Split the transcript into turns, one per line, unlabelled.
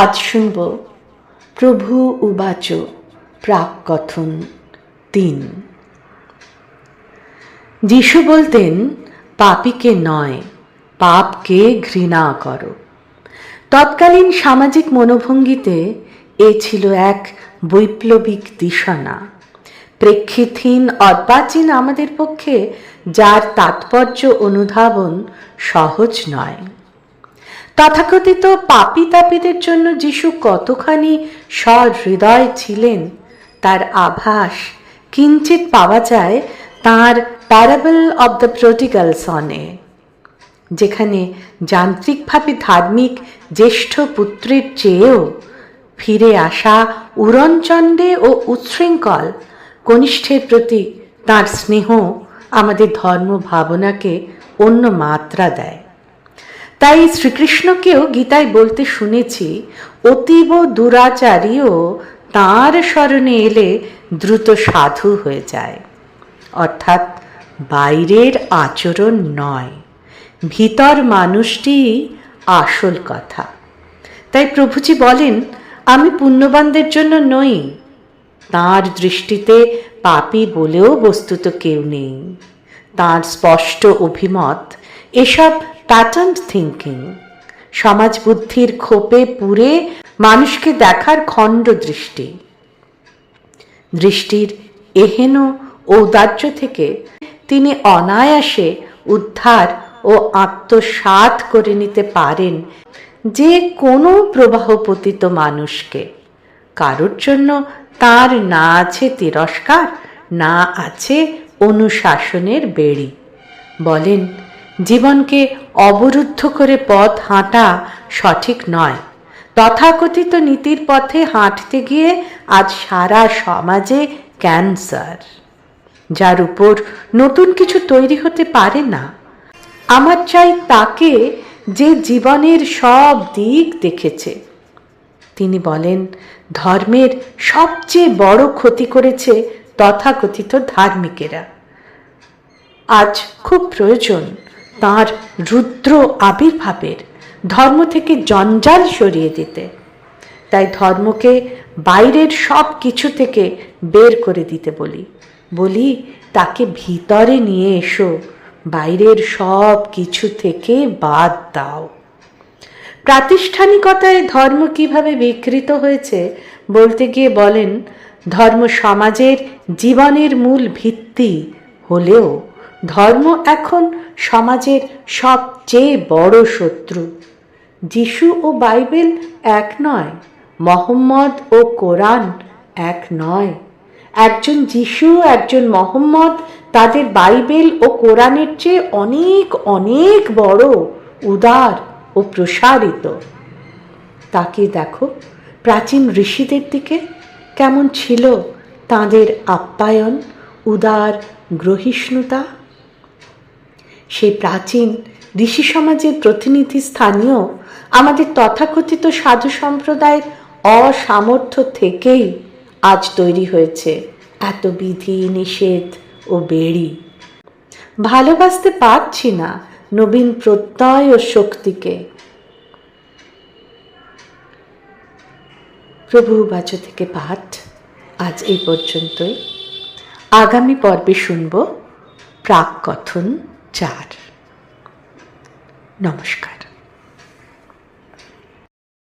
আজ শুনব প্রভু উবাচ প্রাক কথন তিন। যিশু বলতেন, পাপীকে নয়, পাপকে ঘৃণা করো। তৎকালীন সামাজিক মনোভঙ্গিতে এ ছিল এক বৈপ্লবিক দিশনা। প্রেক্ষিতহীন অর্বাচীন আমাদের পক্ষে যার তাৎপর্য অনুধাবন সহজ নয়। তথাকথিত পাপি তাপিদের জন্য যিশু কতখানি সহৃদয় ছিলেন, তার আভাস কিঞ্চিত পাওয়া যায় তার প্যারাবল অব দ্য প্রোটিগাল সনে যেখানে যান্ত্রিকভাবে ধার্মিক জ্যেষ্ঠ পুত্রের চেয়েও ফিরে আসা উড়নচণ্ডে ও উচ্ছৃঙ্খল কনিষ্ঠের প্রতি তার স্নেহ আমাদের ধর্ম ভাবনাকে অন্য মাত্রা দেয়। তাই শ্রীকৃষ্ণকেও গীতায় বলতে শুনেছি, অতীব দুরাচারীও তাঁর স্মরণে এলে দ্রুত সাধু হয়ে যায়। অর্থাৎ বাইরের আচরণ নয়, ভিতর মানুষটি আসল কথা। তাই প্রভুজি বলেন, আমি পুণ্যবানদের জন্য নই, তাঁর দৃষ্টিতে পাপি বলেও বস্তুত কেউ নেই। তাঁর স্পষ্ট অভিমত এসব প্যাটার্ন থিঙ্কিং সমাজ বুদ্ধির খোপে পুরে মানুষকে দেখার খণ্ড দৃষ্টি। দৃষ্টির এহেন ঔদার্য থেকে তিনি অনায়াসে উদ্ধার ও আত্মসাত করে নিতে পারেন যে কোনো প্রবাহপতিত মানুষকে। কারোর জন্য তার না আছে তিরস্কার, না আছে অনুশাসনের বেড়ি। বলেন জীবনকে অবরুদ্ধ করে পথ হাঁটা সঠিক নয়। তথাকথিত নীতির পথে হাঁটতে গিয়ে আজ সারা সমাজে ক্যান্সার, যার উপর নতুন কিছু তৈরি হতে পারে না। আমার চাই তাকে যে জীবনের সব দিক দেখেছে। তিনি বলেন, ধর্মের সবচেয়ে বড় ক্ষতি করেছে তথাকথিত ধার্মিকেরা। আজ খুব প্রয়োজন তার রুদ্র আবির্ভাবের ধর্ম থেকে জঞ্জাল সরিয়ে দিতে। তাই ধর্মকে বাইরের সব কিছু থেকে বের করে দিতে বলি। বলি, তাকে ভিতরে নিয়ে এসো, বাইরের সব কিছু থেকে বাদ দাও। প্রাতিষ্ঠানিকতায় ধর্ম কীভাবে বিকৃত হয়েছে বলতে গিয়ে বলেন, ধর্ম সমাজের জীবনের মূল ভিত্তি হলেও ধর্ম এখন সমাজের সবচেয়ে বড় শত্রু। যিশু ও বাইবেল এক নয়, মোহাম্মদ ও কোরআন এক নয়। একজন যিশু একজন মোহাম্মদ তাদের বাইবেল ও কোরআনের চেয়ে অনেক অনেক বড়, উদার ও প্রসারিত। তাকে দেখো, প্রাচীন ঋষিদের দিকে কেমন ছিল তাদের আপ্যায়ন, উদার, গ্রহিষ্ণুতা। সেই প্রাচীন ঋষি সমাজের প্রতিনিধি স্থানীয় আমাদের তথাকথিত সাধু সম্প্রদায়ের অসামর্থ্য থেকেই আজ তৈরি হয়েছে এত বিধি, নিষেধ ও বেড়ি। ভালোবাসতে পারছি না নবীন প্রত্যয় ও শক্তিকে। প্রভু বাচ থেকে পাঠ আজ এই পর্যন্তই। আগামী পর্বে শুনব প্রাক কথন চার নমস্কার